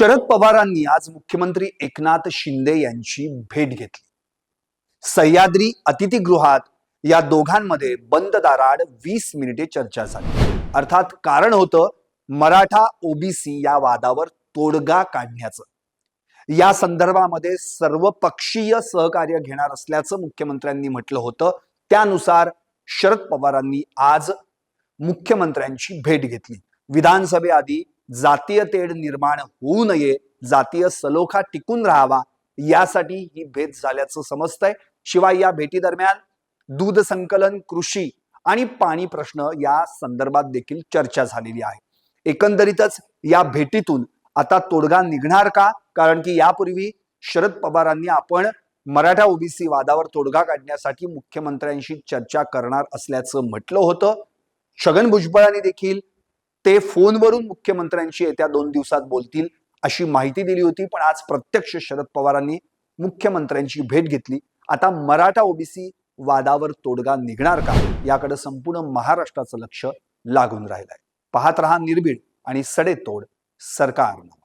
शरद पवारांनी आज मुख्यमंत्री एकनाथ शिंदे यांची भेट घेतली. सह्याद्री अतिथीगृहात या दोघांमध्ये बंद दाराड वीस मिनिटे चर्चा झाली. अर्थात कारण होतं मराठा ओबीसी या वादावर तोडगा काढण्याचं. या संदर्भामध्ये सर्वपक्षीय सहकार्य घेणार असल्याचं मुख्यमंत्र्यांनी म्हटलं होतं. त्यानुसार शरद पवारांनी आज मुख्यमंत्र्यांची भेट घेतली. विधानसभेआधी जातीय तेढ निर्माण होऊ नये जातीय सलोखा टिकून राहावा यासाठी ही भेट झाल्याचं समजतंय. शिवाय या भेटीदरम्यान दूध संकलन कृषी आणि पाणी प्रश्न या संदर्भात देखील चर्चा झालेली आहे. एकंदरीतच या भेटीतून आता तोडगा निघणार का? कारण की यापूर्वी शरद पवारांनी आपण मराठा ओबीसी वादावर तोडगा काढण्यासाठी मुख्यमंत्र्यांशी चर्चा करणार असल्याचं म्हटलं होतं. छगन भुजबळांनी देखील ते फोनवरून मुख्यमंत्र्यांशी येत्या दोन दिवसात बोलतील अशी माहिती दिली होती पण आज प्रत्यक्ष शरद पवारांनी मुख्यमंत्र्यांची भेट घेतली. आता मराठा ओबीसी वादावर तोडगा निघणार का? याकडे संपूर्ण महाराष्ट्राचं लक्ष लागून राहिलंय. पाहत रहा निर्भीड आणि सडेतोड सरकारनं.